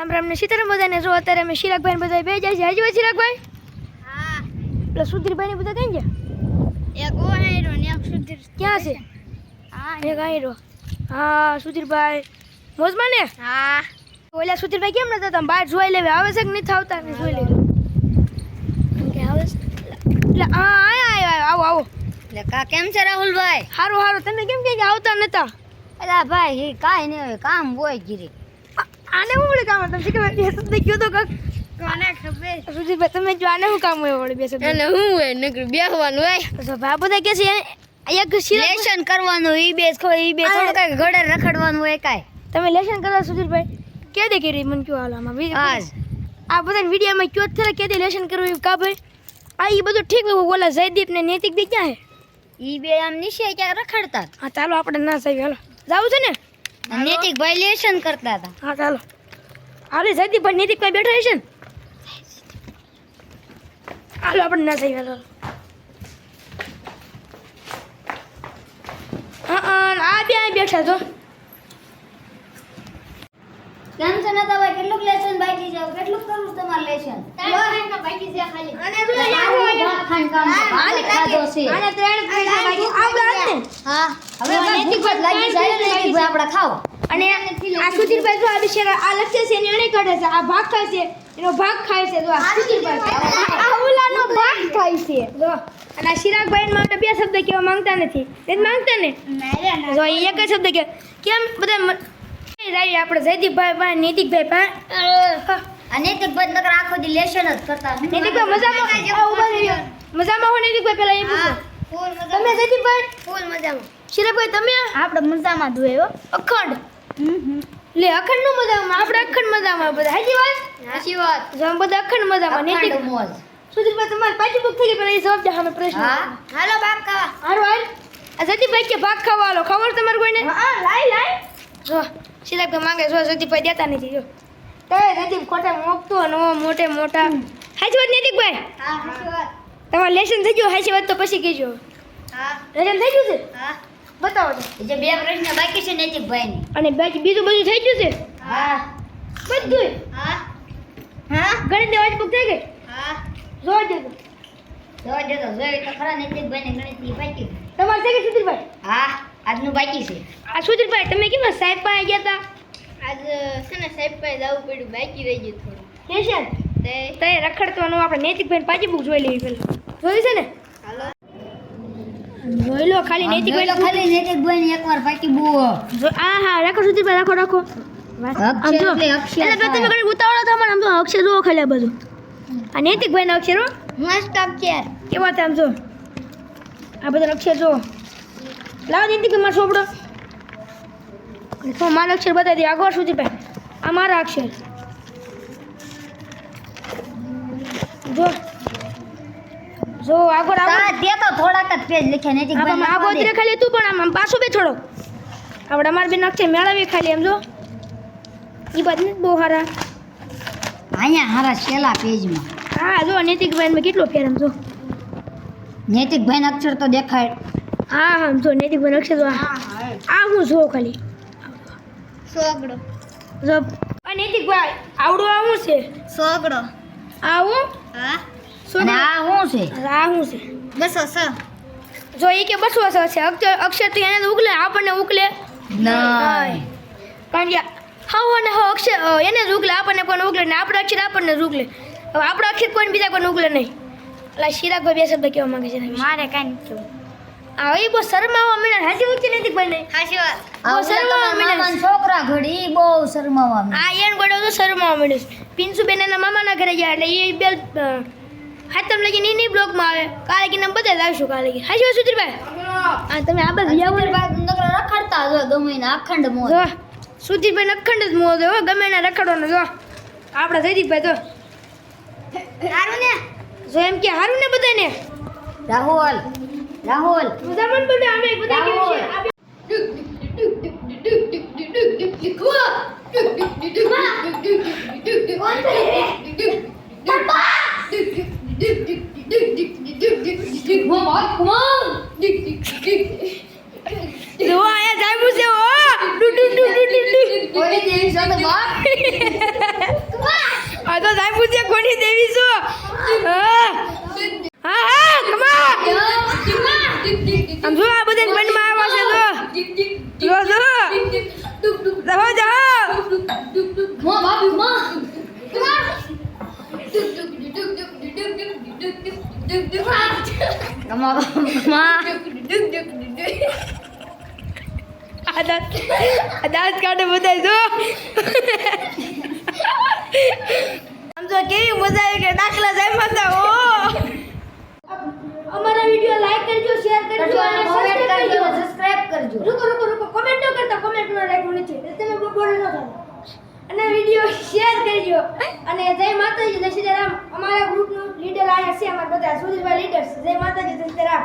રામ રામ ને સીતારામ બધાને. જો અત્યારે અમે શિરાકભાઈ બધા બે જાય છે. હજી વાત શિરાગભાઈ? હા. એટલે સુધીરભાઈ ને બધા કઈ ગયા એક ઓહાયરો ને એક સુધીર. ક્યાં છે? હા. એક આયરો. હા સુધીરભાઈ. મોજમાં ને? હા. ઓલા સુધીરભાઈ કેમ નતા? તમે બહાર જોઈ લેવે. આવે છે કે નથી આવતા? ને જોઈ લેવે. કે આવે એટલે હા આયા આયો આવો આવો. એટલે કા કેમ છે રાહુલભાઈ? હારું હારું. તમે કેમ કે આવતા નતા? અલા ભાઈ કાંઈ નહીં હોય. કામ હોય ગીરી. આને હું વળી કામ તમે કે બે શબ્દ કયો તો કક. કોને ખબર? સુધીરભાઈ તમે જો આને હું કામ હોય વળી બે શબ્દ અને હું હોય? નકર બેહવાનું હોય? તો ભાઈ બધા કે છે એક સિલેક્શન લેશન કરવાનું ઈ બે ઈ બે થોડું કાંઈ ઘડે રખડવાનું હોય કાંઈ. તમે લેશન કરવા સુધીરભાઈ. કે દે કરી મને કયો હાલામાં બીજું આજ આ બધા વિડીયોમાં કયો ખરા કે દે લેશન કરવું કા ભાઈ? આ ઈ બધું ઠીક હોય ઓલા જયદીપ ને નૈતિક બી ક્યાં હે? ઈ બે આમ નિશે ક્યાં રખડતા. હા ચાલો આપણે ના સાહેબ હાલો. જાવું છે ને? નૈતિક ભાઈ લેશન કરતા હતા. હા ચાલો. હાલે જયદીપ ભાઈ નૈતિક ભાઈ બેઠા છે ને હાલો આપણે ના થઈ આ બે બેઠા તો કેમ છે કેટલું લેશન બાકી છે કેટલું કરવું તમારે લેશન? બાકી છે ખાલી. અને કામ આને ખાધો છે. આને ત્રણ પૈસા બાકી આપણા હા. હવે નૈતિક લાગી જાય નૈતિક ભાઈ આપણે ખાઓ અને આ સુધીરભાઈ જો આ બિચારા આ લક્ષ્ય છે એને એને કાઢે છે. આ ભાગ ખાય છે. એનો ભાગ ખાય છે. જો આ સુધીરભાઈ. આ ઓલાનો ભાગ ખાય છે. જો. અને આ માટે બે શબ્દ કેવા માંગતા નથી. તે માંગતા ને? જો એક જ શબ્દ કે કેમ બધા જાય આપણે જયદીપભાઈ પાસે નીતિકભાઈ નૈતિક ભાઈ આખો દી લેશન જ કરતા. નીતિકભાઈ મજામાં? ઊભા થઈ મજામાં હો ભાઈ પેલા એ પૂછો. તમે જયદીપભાઈ ફૂલ મજામાં. શિરભાઈ તમે? આપણે મજામાં ધોએ હો. અખંડ. લે અખંડનું મજામાં આપણે અખંડ મજામાં બધા. હાજી વાત? સાચી વાત. જમ બધા અખંડ મજામાં. નેતિક મોજ. સુધીરભાઈ તમારે પાછી બુક થઈ ગઈ પેલા એ જવાબ દે સામે પ્રશ્ન. હાલો બાપ ખાવા. હારું હાલ. આ જતીભાઈ કે ભાગ ખાવા આલો ખબર તમારે કોઈને? હા લાઈ લાઈ જો શિરભાઈ માંગે જો જયદીપભાઈ દેતા નથી જો. તે જતીભાઈ ખોટા મોકતો અને મોટે મોટા. હાજી વાત નૈતિકભાઈ? હા હાજી વાત. તમારે લેશન થઈ ગયું હાસી વાત તો પછી કહેજો. હા. લેશન થઈ ગયું છે? હા. બતાવો તો જે બે પ્રશ્ન બાકી છે નૈતિક ભાઈ અને બાકી બીજું બધું થઈ ગયું છે? હા. બધું હા. હા? ગણિત વાત વાંચ બુક થઈ ગઈ? હા. જોવા દેજો જોવા દેતો જોઈ તો ખરા નૈતિક ભાઈ ને ગણિતની બાકી તમારે થઈ ગઈ સુધીરભાઈ? હા. આજનું બાકી છે. આ સુધીરભાઈ તમે કેમ સાહેબ પાસે ગયા હતા આજ છે ને સાહેબ પાસે જવું પડ્યું. બાકી રહી ગયું થોડું. તે તે રખડતો આપણે નૈતિકભાઈ પાછી બુક જોઈ લેવી પેલા જોઈ છે ને? જોઈ લો ખાલી નૈતિકભાઈ ખાલી નૈતિક ભાઈ ની એકવાર પાકી જો- આ હા રાખો સુધી રાખો રાખો. આમ જો. એટલે અક્ષર એટલે તમે ઘણી ઉતાવળો તો મને આમ તો અક્ષર જુઓ ખાલી બધું. આ નૈતિકભાઈ ના અક્ષરો મસ્ત અક્ષર કેવા છે આમ જો. આ બધા અક્ષર જો લાવો નૈતિક ભાઈ મારો છોપડો તો મારા અક્ષર બતાવી દે આગળ સુધી ભાઈ આ મારા અક્ષર જો. જો આગળ આગળ. તે તો થોડાક જ પેજ લખ્યા આમાં આગળ આગોતરે ખાલી તું પણ આમ પાછો બે થોડો આપણે અમારે બેન અક્ષર મેળવીએ ખાલી એમ જો. એ બાદ નથી બહુ સારા અહીંયા હારા છેલ્લા પેજમાં. હા જો નૈતિકભાઈ મેં કેટલો ફેર આમ જો. નૈતિક અક્ષર તો દેખાય. હા હા જો નૈતિકભાઈ અક્ષર તો આ હું જો ખાલી. સોગડો જો નૈતિકભાઈ આવડો આવું છે? સોગડો આવું? હું. હા આ શું છે? આ શું છે. બસો સ જો એ કે બસો સો છે અક્ષર અક્ષર તો એને ઉકલે આપણને ઉકલે. નહીં કારણ કે હા અને હા અક્ષર એને જ ઉકલે આપણને કોઈને ઉકલે ને આપણા અક્ષર આપણને જ ઉકલે. હવે આપણા અક્ષર કોઈને બીજા કોઈને ઉકલે નહીં. એટલે શિરાગભાઈ બે શબ્દ કહેવા માંગે છે મારે કાંઈ આ એ બહુ શરમાવા મીના હાજી ઉચી નથી બને. વાત. બહુ શરમાવા મીના છોકરા ઘડી બહુ શરમાવા માંડે. આ એન ગોડો તો શરમાવા મીડે પિન્સુ બેન એના મામાના ઘરે ગયા એટલે એ બે હાથમ નહીં એની બ્લોકમાં આવે કાલે કે નંબર બધા લાવીશું કાલે કે હાજી સુધીરભાઈ. હા. તમે આ બાજુ ને. ભાઈ રખડતા જો ગમે ને અખંડ મોજ. જો સુધીરભાઈ અખંડ જ મોહ હો ગમે એના રખડવાનો જો. આપણા જયદીપભાઈ તો સારું ને જો એમ કે હારું ને બધાને રાહુલ રાહુલ. મજામાં ને બધા અમે બધા કેમ છે? Come on, come on. Dua ayah saya mesti oh. Du du du du du du. કોની દેવી છો તો બા આ તો સાહેબ પૂછે કોની દેવી છો હા હા કમા આમ જો આ બધે બંધમાં આવ્યા છે જો જો જો દહો આ દાંત કાઢે બધાય જો આમ તો કેવી મજા આવી કે દાખલા જાય હતા ઓ અમારા વિડિયો લાઈક કરજો શેર કરજો અને કોમેન્ટ સબસ્ક્રાઇબ કરજો કરજો સબસ્ક્રાઇબ કરજો રૂકો રૂકો રૂકો કોમેન્ટ ન કરતા કોમેન્ટ ન રાખવું નથી એટલે તમે બપોરે ન થાવ વિડિયો શેર કરજો અને જય માતાજી, જય સીતારામ અમારા ગ્રુપનું લીડર આયા છે, અમારા બધા. સુધીરભાઈ લીડર જય માતાજી, જય સીતારામ